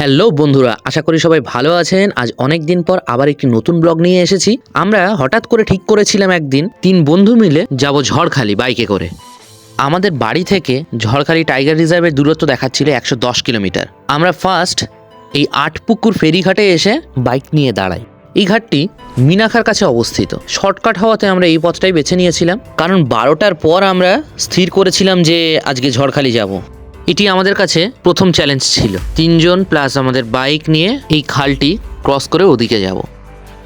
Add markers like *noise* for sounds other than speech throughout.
Hello বন্ধুরা, আশা করি সবাই ভালো আছেন। আজ অনেক দিন পর আবার একটি নতুন ব্লগ নিয়ে এসেছি। আমরা হঠাৎ করে ঠিক করেছিলাম একদিন, তিন বন্ধু মিলে যাব ঝড়খালি বাইকে করে। আমাদের বাড়ি থেকে ঝড়খালি টাইগার রিজার্ভের দূরত্ব দেখাচ্ছিল একশো দশ কিলোমিটার। আমরা ফার্স্ট এই আটপুকুর ফেরিঘাটে এসে বাইক নিয়ে দাঁড়াই। এই ঘাটটি মিনাখার কাছে অবস্থিত। শর্টকাট হওয়াতে আমরা এই পথটাই বেছে নিয়েছিলাম। কারণ বারোটার পর আমরা স্থির করেছিলাম যে আজকে ঝড়খালি যাব। এটি আমাদের কাছে প্রথম চ্যালেঞ্জ ছিল। তিনজন প্লাস আমাদের বাইক নিয়ে এই খালটি ক্রস করে ওদিকে যাব।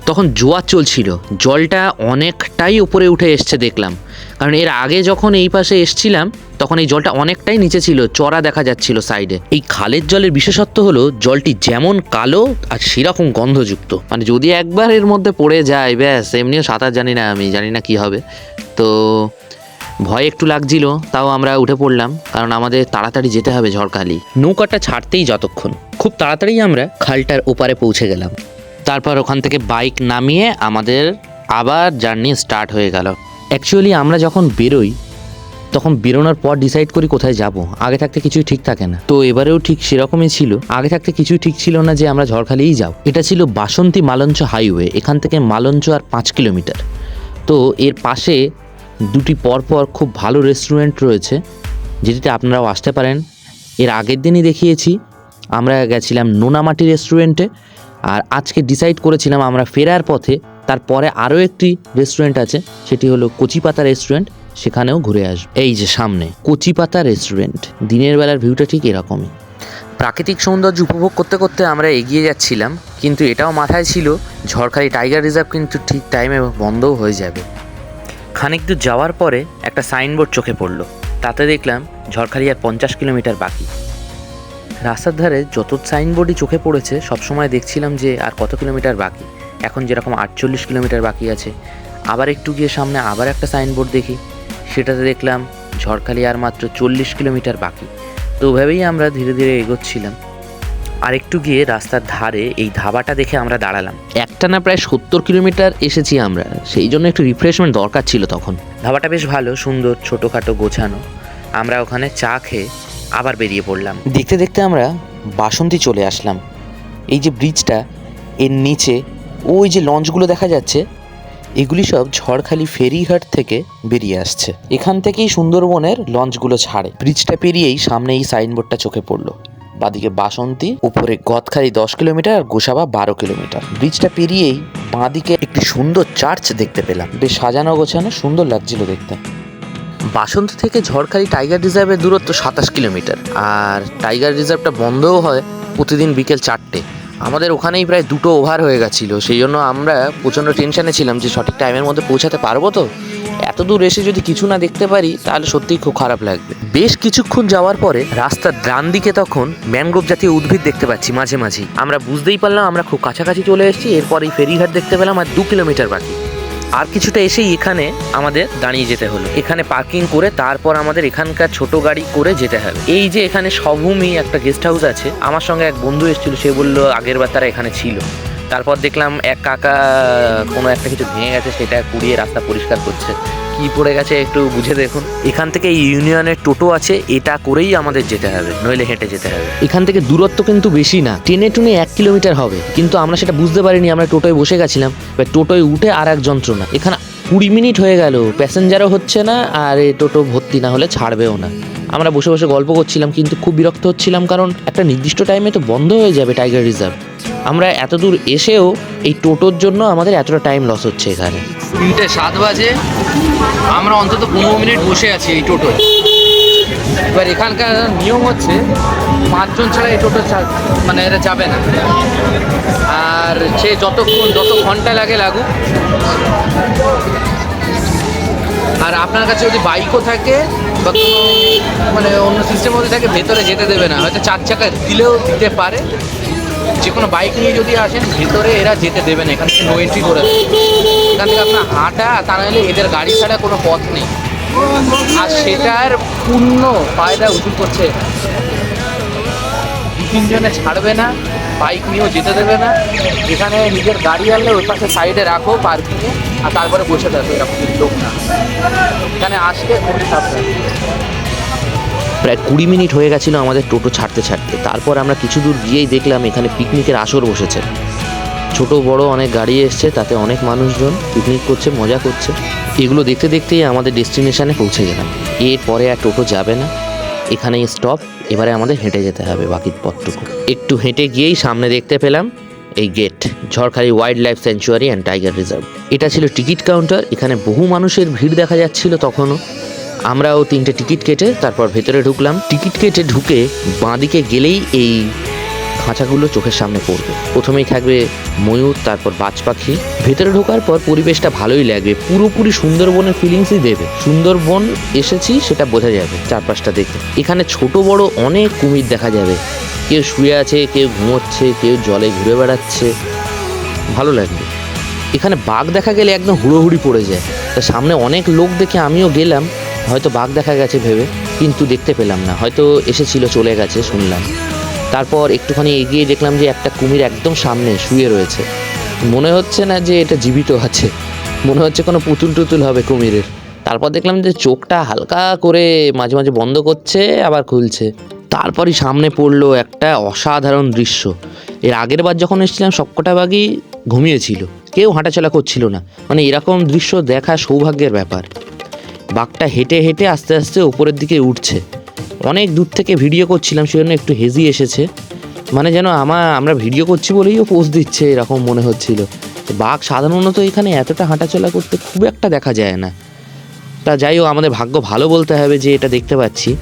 তখন জোয়ার চলছিল। জলটা অনেকটাই উপরে উঠে এসছে দেখলাম। কারণ এর আগে যখন এই পাশে এসছিলাম, তখন এই জলটা অনেকটাই নিচে ছিল, চড়া দেখা যাচ্ছিল সাইডে এই খালের জলের বিশেষত্ব হলো, জলটি যেমন কালো আর সেরকম গন্ধযুক্ত। মানে যদি একবার এর মধ্যে পড়ে যায়, ব্যাস, এমনিও সাঁতার জানি না আমি, জানি না কি হবে। তো ভয় একটু লাগছিল তাও আমরা উঠে পড়লাম কারণ আমাদের তাড়াতাড়ি যেতে হবে ঝড়খালি। নৌকাটা ছাড়তেই যতক্ষণ খুব তাড়াতাড়ি আমরা খালটার ওপারে পৌঁছে গেলাম। তারপর ওখান থেকে বাইক নামিয়ে আমাদের আবার জার্নি স্টার্ট হয়ে গেল। অ্যাকচুয়ালি আমরা যখন বেরোই তখন বেরোনোর পর ডিসাইড করি কোথায় যাব। আগে থাকতে কিছুই ঠিক থাকে না। তো এবারেও ঠিক সেরকমই ছিল। আগে থাকতে কিছুই ঠিক ছিল না যে আমরা ঝড়খালিই যাও এটা ছিল বাসন্তী মালঞ্চ হাইওয়ে এখান থেকে মালঞ্চ আর পাঁচ কিলোমিটার। তো এর পাশে দুটি পরপর খুব ভালো রেস্টুরেন্ট রয়েছে, যেটিতে আপনারাও আসতে পারেন। এর আগের দিনই দেখিয়েছি, আমরা গেছিলাম নোনামাটি রেস্টুরেন্টে আর আজকে ডিসাইড করেছিলাম আমরা ফেরার পথে, তারপরে আরও একটি রেস্টুরেন্ট আছে, সেটি হলো কচিপাতা রেস্টুরেন্ট সেখানেও ঘুরে আসব এই যে সামনে, কচিপাতা রেস্টুরেন্ট দিনের বেলার ভিউটা ঠিক এরকমই। প্রাকৃতিক সৌন্দর্য উপভোগ করতে করতে আমরা এগিয়ে যাচ্ছিলাম, কিন্তু এটাও মাথায় ছিল, ঝড়খালি টাইগার রিজার্ভ কিন্তু ঠিক টাইমে বন্ধও হয়ে যাবে। খানিক দূর যাওয়ার পরে একটা সাইনবোর্ড চোখে পড়ল। তাতে দেখলাম ঝড়খালি আর পঞ্চাশ কিলোমিটার বাকি। রাস্তার ধারে যত সাইনবোর্ডই চোখে পড়েছে, সবসময় দেখছিলাম যে আর কত কিলোমিটার বাকি। এখন যেরকম আটচল্লিশ কিলোমিটার বাকি আছে। আবার একটু গিয়ে সামনে আবার একটা সাইনবোর্ড দেখি। সেটাতে দেখলাম ঝড়খালি আর মাত্র চল্লিশ কিলোমিটার বাকি। তো ওভাবেই আমরা ধীরে ধীরে এগোচ্ছিলাম। আর একটু গিয়ে রাস্তার ধারে এই ধাবাটা দেখে আমরা দাঁড়ালাম। একটানা প্রায় সত্তর কিলোমিটার এসেছি আমরা সেই জন্য একটু রিফ্রেশমেন্ট দরকার ছিল তখন। ধাবাটা বেশ ভালো সুন্দর ছোটোখাটো গোছানো। আমরা ওখানে চা খেয়ে আবার বেরিয়ে পড়লাম। দেখতে দেখতে আমরা বাসন্তী চলে আসলাম। এই যে ব্রিজটা এর নিচে ওই যে লঞ্চগুলো দেখা যাচ্ছে এগুলি সব ঝড়খালি ফেরিঘাট থেকে বেরিয়ে আসছে। এখান থেকেই সুন্দরবনের লঞ্চগুলো ছাড়ে। ব্রিজটা পেরিয়েই সামনে এই সাইনবোর্ডটা চোখে পড়ল। বাদিকে বাসন্তী, উপরে গদখালি দশ কিলোমিটার আর গোসাবা বারো কিলোমিটার। ব্রিজটা পেরিয়েই বাঁদিকে একটি সুন্দর চার্চ দেখতে পেলাম। বেশ সাজানো গোছানো, সুন্দর লাগছিল দেখতে। বাসন্তী থেকে ঝড়খালি টাইগার রিজার্ভের দূরত্ব সাতাশ কিলোমিটার। আর টাইগার রিজার্ভটা বন্ধও হয় প্রতিদিন বিকেল চারটে। আমাদের ওখানেই প্রায় দুটো ওভার হয়ে গেছিল। সেই জন্য আমরা প্রচণ্ড টেনশনে ছিলাম যে সঠিক টাইমের মধ্যে পৌঁছাতে পারব তো? এত দূর এসে যদি কিছু না দেখতে পারি, তাহলে সত্যিই খুব খারাপ লাগবে। বেশ কিছুক্ষণ যাওয়ার পরে রাস্তার ডান দিকে তখন ম্যানগ্রোভ জাতীয় উদ্ভিদ দেখতে পাচ্ছি মাঝে মাঝে। আমরা বুঝতেই পারলাম, আমরা খুব কাছাকাছি চলে এসেছি এরপর এই ফেরিঘাট দেখতে পেলাম আর দু কিলোমিটার বাকি। আর কিছুটা এসেই এখানে আমাদের দাঁড়িয়ে যেতে হলো। এখানে পার্কিং করে তারপর আমাদের এখানকার ছোট গাড়ি করে যেতে হবে। এই যে এখানে সভূমি একটা গেস্ট হাউস আছে, আমার সঙ্গে এক বন্ধু এসেছিল, সে বলল, আগের বার তারা এখানে ছিল। তারপর দেখলাম এক কাকা, কোনো একটা কিছু ভেঙে গেছে, সেটা কুড়িয়ে রাস্তা পরিষ্কার করছে। কি পড়ে গেছে একটু বুঝে দেখুন। এখান থেকে ইউনিয়নের টোটো আছে, এটা করেই আমাদের যেতে হবে, নইলে হেঁটে যেতে হবে। এখান থেকে দূরত্ব কিন্তু বেশি না, টেনে টুনে এক কিলোমিটার হবে। কিন্তু আমরা সেটা বুঝতে পারিনি, আমরা টোটোয় বসে গেছিলাম। এবার টোটোয় উঠে আর এক যন্ত্রণা। এখানে কুড়ি মিনিট হয়ে গেল, প্যাসেঞ্জারও হচ্ছে না, আর এই টোটো ভর্তি না হলে ছাড়বেও না। আমরা বসে বসে গল্প করছিলাম, কিন্তু খুব বিরক্ত হচ্ছিলাম, কারণ একটা নির্দিষ্ট টাইমে তো বন্ধ হয়ে যাবে টাইগার রিজার্ভ আমরা এত দূর এসেও এই টোটোর জন্য আমাদের এতটা টাইম লস হচ্ছে এখানে। তিনটে সাত বাজে। আমরা অন্তত পনেরো মিনিট বসে আছি এই টোটোয়। এবার এখানকার নিয়ম হচ্ছে, পাঁচজন ছাড়া এই টোটো মানে এটা যাবে না। আর সে যতক্ষণ যত ঘণ্টা লাগে লাগুক। আর আপনার কাছে যদি বাইকও থাকে, বা কোনো মানে অন্য সিস্টেম মধ্যে থাকে, ভেতরে যেতে দেবে না। হয়তো চার চাকা দিলেও দিতে পারে। যে কোনো বাইক নিয়ে যদি আসেন, ভেতরে এরা যেতে দেবে না এখান থেকে নো এন্ট্রি করে এখান থেকে আপনার হাঁটা, তা নাহলে এদের গাড়ি ছাড়া কোনো পথ নেই। আর সেটার পূর্ণ ফায়দা উসুল করছে দু তিনজনে ছাড়বে না, বাইক নিয়েও যেতে দেবে না। এখানে নিজের গাড়ি আনলে ওই পাশে সাইডে রাখো পার্কিংয়ে আর তারপরে বসে থাকো, এরকম লোক না এখানে আসলে খুবই সাবধান। প্রায় কুড়ি মিনিট হয়ে গেছিল আমাদের টোটো ছাড়তে ছাড়তে। তারপর আমরা কিছু দূর গিয়েই দেখলাম এখানে পিকনিকের আসর বসেছে। ছোট বড় অনেক গাড়ি এসছে, তাতে অনেক মানুষজন পিকনিক করছে, মজা করছে। এগুলো দেখতে দেখতেই আমাদের ডেস্টিনেশনে পৌঁছে গেলাম। এরপরে আর টোটো যাবে না। এখানেই স্টপ এবারে আমাদের হেঁটে যেতে হবে বাকি পথটুকু। একটু হেঁটে গিয়েই সামনে দেখতে পেলাম এই gate Jharkhali wild life sanctuary and tiger reserve এটা ছিল টিকিট কাউন্টার এখানে বহু মানুষের ভিড় দেখা যাচ্ছিল তখনও। আমরাও তিনটে টিকিট কেটে তারপর ভেতরে ঢুকলাম। টিকিট কেটে ঢুকে বাঁদিকে গেলেই এই খাঁচাগুলো চোখের সামনে পড়বে। প্রথমেই থাকবে ময়ূর, তারপর বাজ পাখি। ভেতরে ঢোকার পর পরিবেশটা ভালোই লাগবে। পুরোপুরি সুন্দরবনের ফিলিংসই দেবে। সুন্দরবন এসেছি সেটা বোঝা যাবে চারপাশটা দেখে। এখানে ছোট বড় অনেক কুমির দেখা যাবে। কেউ শুয়ে আছে, কেউ ঘুমোচ্ছে, কেউ জলে ঘুরে বেড়াচ্ছে। ভালো লাগবে। এখানে বাঘ দেখা গেলে একদম হুড়োহুড়ি পড়ে যায়। তা সামনে অনেক লোক দেখে আমিও গেলাম। হয়তো বাঘ দেখা গেছে ভেবে, কিন্তু দেখতে পেলাম না। হয়তো এসেছিল, চলে গেছে, শুনলাম। তারপর একটুখানি এগিয়ে দেখলাম যে একটা কুমির একদম সামনে শুয়ে রয়েছে। মনে হচ্ছে না যে এটা জীবিত আছে। মনে হচ্ছে কোনো পুতুল টুতুল হবে কুমিরের। তারপর দেখলাম যে চোখটা হালকা করে মাঝে মাঝে বন্ধ করছে, আবার খুলছে। তারপরই সামনে পড়ল একটা অসাধারণ দৃশ্য। এর আগের বার যখন এসেছিলাম, সবকটা বাঘই ঘুমিয়েছিল। কেউ হাঁটাচলা করছিল না। মানে এরকম দৃশ্য দেখা সৌভাগ্যের ব্যাপার। বাঘটা হেঁটে হেঁটে আস্তে আস্তে উপরের দিকে উঠছে। অনেক দূর থেকে ভিডিও করছিলাম, সেজন্য একটু হেজি এসেছে। মানে যেন আমার আমরা ভিডিও করছি বলেই ও পোজ দিচ্ছে, এরকম মনে হচ্ছিল। বাঘ সাধারণত এখানে এতটা হাঁটাচলা করতে খুব একটা দেখা যায় না। তা যাই হোক, আমাদের ভাগ্য ভালো বলতে হবে যে এটা দেখতে পাচ্ছি।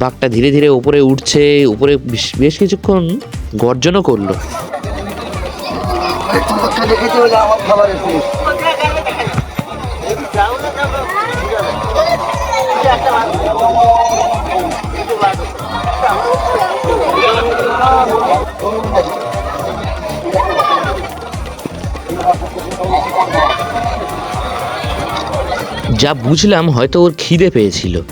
বাঘটা ধীরে ধীরে উপরে উঠছে, উপরে বেশ কিছুক্ষণ গর্জনও করল। যা বুঝলাম হয়তো ওর খিদে পেয়েছিল।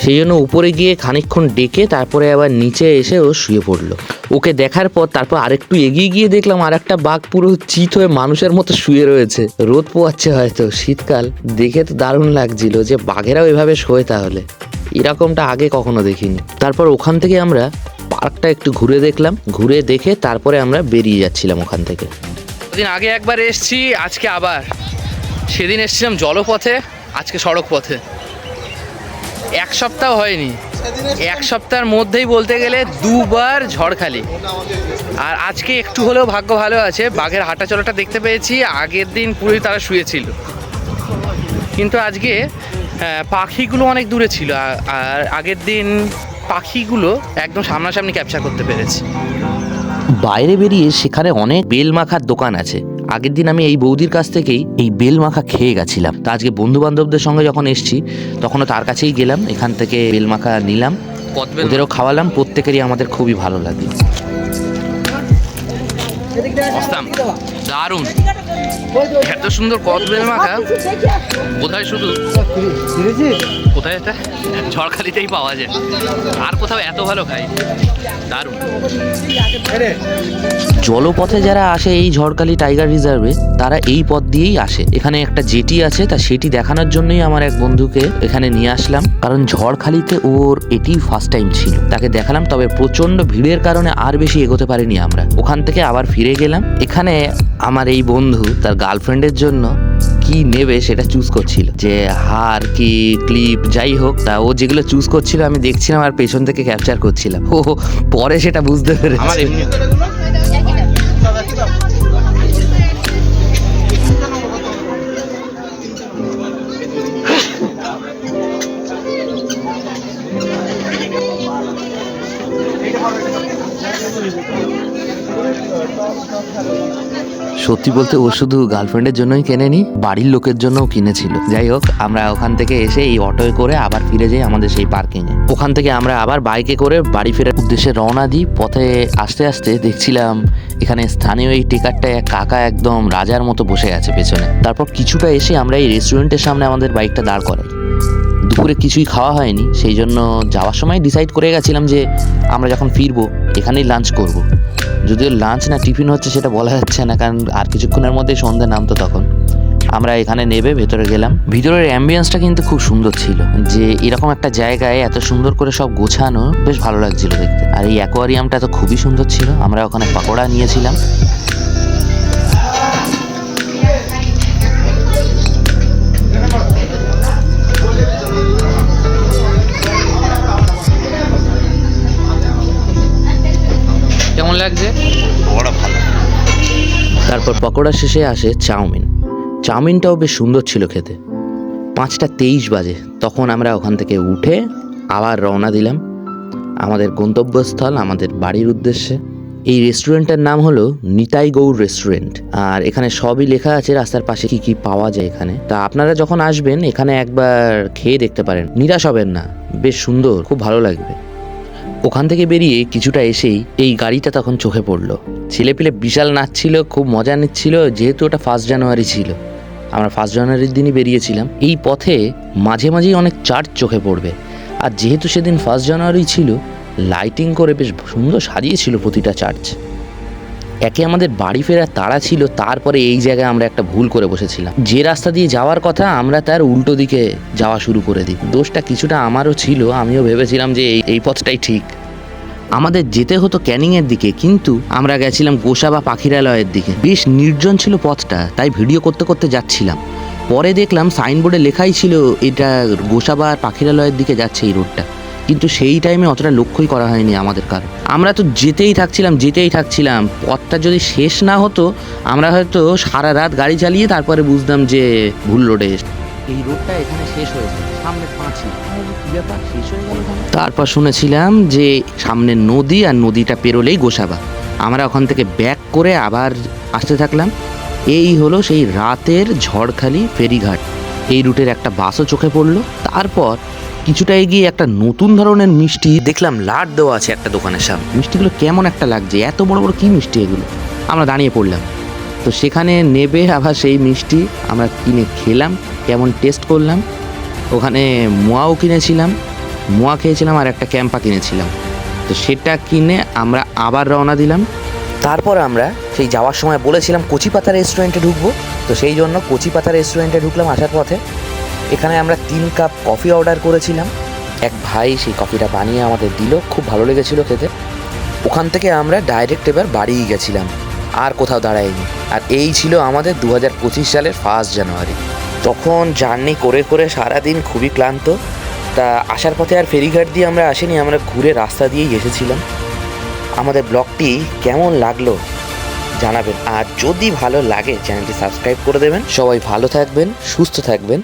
সেই জন্য উপরে গিয়ে খানিকক্ষণ ডেকে তারপরে আবার নিচে এসে ও শুয়ে পড়ল। ওকে দেখার পর তারপর আরেকটু এগিয়ে গিয়ে দেখলাম আর একটা বাঘ পুরো চিত হয়ে মানুষের মতো শুয়ে রয়েছে। রোদ পোয়াচ্ছে হয়তো, শীতকাল। দেখে তো দারুণ লাগছিল যে বাঘেরাও এভাবে শোয় তাহলে। এরকমটা আগে কখনো দেখিনি। তারপর ওখান থেকে আমরা পার্কটা একটু ঘুরে দেখলাম। ঘুরে দেখে তারপরে আমরা বেরিয়ে যাচ্ছিলাম ওখান থেকে। দিন আগে একবার এসছি, আজকে আবার। সেদিন এসছিলাম জলপথে। আজকে সড়ক পথে। এক সপ্তাহ হয়নি। এক সপ্তাহের মধ্যেই বলতে গেলে দুবার ঝড়খালি। আর আজকে একটু হলেও ভাগ্য ভালো আছে, বাঘের হাঁটা চলাটা দেখতে পেয়েছি, আগের দিন পুরোই তারা শুয়েছিল। কিন্তু আজকে পাখিগুলো অনেক দূরে ছিল আর আগের দিন পাখিগুলো একদম সামনাসামনি ক্যাপচার করতে পেরেছি। বাইরে বেরিয়ে সেখানে অনেক বেল মাখার দোকান আছে। আগের দিন আমি এই বৌদির কাছ থেকেই এই বেল মাখা খেয়ে গেছিলাম। তা আজকে বন্ধু বান্ধবদের সঙ্গে যখন এসছি তখনও তার কাছেই গেলাম এখান থেকে বেল মাখা নিলাম। ওদেরও খাওয়ালাম প্রত্যেকেরই আমাদের খুবই ভালো লাগে। দারুণ। এত সুন্দর কদবেল মাখা। কোথায় শুধু? কোথায় এটা? ঝড়খালিতেই পাওয়া যায়। আর কোথাও এত ভালো খাই। দারুণ। জলপথে যারা আসে এই ঝড়খালি টাইগার রিজার্ভে, তারা এই পথ দিয়েই আসে। এখানে একটা জেটি আছে, তা সেটি দেখানোর জন্যই আমার এক বন্ধুকে এখানে নিয়ে আসলাম। কারণ ঝড়খালিতে ওর এটি ফার্স্ট টাইম ছিল। তাকে দেখালাম, তবে প্রচণ্ড ভিড়ের কারণে আর বেশি এগোতে পারিনি আমরা। ওখান থেকে আবার ফিরে গেলাম। এখানে আমার এই বন্ধু তার গার্লফ্রেন্ডের জন্য কি নেবে সেটা চুজ করছিল। যে হার, কি ক্লিপ যাই হোক, তা ও যেগুলো চুজ করছিল আমি দেখছিলাম আর পেছন থেকে ক্যাপচার করছিলাম। *laughs* ও পরে সেটা বুঝতে পেরেছি। সত্যি বলতে ও শুধু গার্লফ্রেন্ডের জন্যই কেনেনি, বাড়ির লোকের জন্যও কিনেছিল। যাই হোক, আমরা ওখান থেকে এসে এই অটোয় করে আবার ফিরে যাই আমাদের সেই পার্কিং এ। ওখান থেকে আমরা আবার বাইকে করে বাড়ি ফেরার উদ্দেশ্যে রওনা দিই। পথে আসতে আসতে দেখছিলাম এখানে স্থানীয় এই টিকারটা এক কাকা একদম রাজার মতো বসে আছে পেছনে। তারপর কিছুটা এসে আমরা এই রেস্টুরেন্টের সামনে আমাদের বাইকটা দাঁড় করাই। দুপুরে কিছুই খাওয়া হয়নি, সেই জন্য যাওয়ার সময় ডিসাইড করে গেছিলাম যে আমরা যখন ফিরবো, এখানেই লাঞ্চ করব। যদিও লাঞ্চ না টিফিন হচ্ছে সেটা বলা যাচ্ছে না, কারণ আর কিছুক্ষণের মধ্যেই সন্ধ্যে নামতো তখন। আমরা এখানে নেবে, ভেতরে গেলাম। ভিতরের অ্যাম্বিয়েন্সটা কিন্তু খুব সুন্দর ছিল। যে এরকম একটা জায়গায় এত সুন্দর করে সব গোছানো, বেশ ভালো লাগছিল দেখতে। আর এই অ্যাকোয়ারিয়ামটা তো খুবই সুন্দর ছিল। আমরা ওখানে পাকোড়া নিয়েছিলাম। পকোড়া শেষে আসে চাউমিন। চাউমিনটাও বেশ সুন্দর ছিল খেতে। পাঁচটা তেইশ বাজে। তখন আমরা ওখান থেকে উঠে আবার রওনা দিলাম। আমাদের গন্তব্যস্থল, আমাদের বাড়ির উদ্দেশ্যে। এই রেস্টুরেন্টের নাম হলো নিতাই গৌর রেস্টুরেন্ট। আর এখানে সবই লেখা আছে, রাস্তার পাশে কি কি পাওয়া যায় এখানে। তা আপনারা যখন আসবেন, এখানে একবার খেয়ে দেখতে পারেন। নিরাশ হবেন না। বেশ সুন্দর, খুব ভালো লাগবে। ওখান থেকে বেরিয়ে কিছুটা এসেই এই গাড়িটা তখন চোখে পড়ল। ছেলেপিলে বিশাল নাচছিল খুব মজা নিচ্ছিল, যেহেতু ওটা ফার্স্ট জানুয়ারি ছিল। আমরা ফার্স্ট জানুয়ারির দিনই বেরিয়েছিলাম। এই পথে মাঝে মাঝেই অনেক চার্চ চোখে পড়বে। আর যেহেতু সেদিন ফার্স্ট জানুয়ারি ছিল লাইটিং করে বেশ সুন্দর সাজিয়েছিল প্রতিটা চার্চ একে আমাদের বাড়ি ফেরার তাড়া ছিল, তারপরে এই জায়গায় আমরা একটা ভুল করে বসেছিলাম। যে রাস্তা দিয়ে যাওয়ার কথা আমরা তার উল্টো দিকে যাওয়া শুরু করে দিই। দোষটা কিছুটা আমারও ছিল, আমিও ভেবেছিলাম যে এই এই পথটাই ঠিক। আমাদের যেতে হতো ক্যানিংয়ের দিকে, কিন্তু আমরা গেছিলাম গোসা বা পাখিরালয়ের দিকে। বেশ নির্জন ছিল পথটা, তাই ভিডিও করতে করতে যাচ্ছিলাম। পরে দেখলাম সাইনবোর্ডে লেখাই ছিল, এটা গোসাবা আর পাখিরালয়ের দিকে যাচ্ছে এই রোডটা। কিন্তু সেই টাইমে অতটা লক্ষ্যই করা হয়নি আমাদের কারও। আমরা তো যেতেই থাকছিলাম যেতেই থাকছিলাম। পথটা যদি শেষ না হতো, আমরা হয়তো সারা রাত গাড়ি চালিয়ে তারপরে বুঝতাম যে ভুল রোডে এই রোডটা এখানে শেষ হয়েছে, সামনে পাঁচি ব্যাপার শেষ হয়ে তারপর শুনেছিলাম যে সামনে নদী আর নদীটা পেরোলেই গোসাবা। আমরা ওখান থেকে ব্যাক করে আবার আসতে থাকলাম। এই হলো সেই রাতের ঝড়খালি ফেরিঘাট। এই রুটের একটা বাসও চোখে পড়ল। তারপর কিছুটা এগিয়ে একটা নতুন ধরনের মিষ্টি দেখলাম, লাট দেওয়া আছে একটা দোকানের সামনে। মিষ্টিগুলো কেমন একটা লাগছে, এত বড় বড় কি মিষ্টি এগুলো? আমরা দাঁড়িয়ে পড়লাম। তো সেখানে নেবে আবার সেই মিষ্টি, আমরা কিনে খেলাম, কেমন টেস্ট করলাম। ওখানে মোয়াও কিনেছিলাম, মোয়া খেয়েছিলাম আর একটা ক্যাম্পা কিনেছিলাম। তো সেটা কিনে আমরা আবার রওনা দিলাম। তারপর আমরা সেই যাওয়ার সময় বলেছিলাম কচিপাতা রেস্টুরেন্টে ঢুকবো। তো সেই জন্য কচিপাতা রেস্টুরেন্টে ঢুকলাম আসার পথে। এখানে আমরা তিন কাপ কফি অর্ডার করেছিলাম। এক ভাই সেই কফিটা বানিয়ে আমাদের দিল, খুব ভালো লেগেছিল খেতে। ওখান থেকে আমরা ডাইরেক্ট এবার বাড়িই গেছিলাম, আর কোথাও দাঁড়াইনি আর এই ছিল আমাদের দু হাজার পঁচিশ সালের ফার্স্ট জানুয়ারি। তখন জার্নি করে করে সারাদিন খুবই ক্লান্ত। তা আসার পথে আর ফেরিঘাট দিয়ে আমরা আসিনি, আমরা ঘুরে রাস্তা দিয়েই এসেছিলাম। আমাদের ব্লগটি কেমন লাগল জানাবেন, আর যদি ভালো লাগে চ্যানেলটি সাবস্ক্রাইব করে দেবেন। সবাই ভালো থাকবেন, সুস্থ থাকবেন।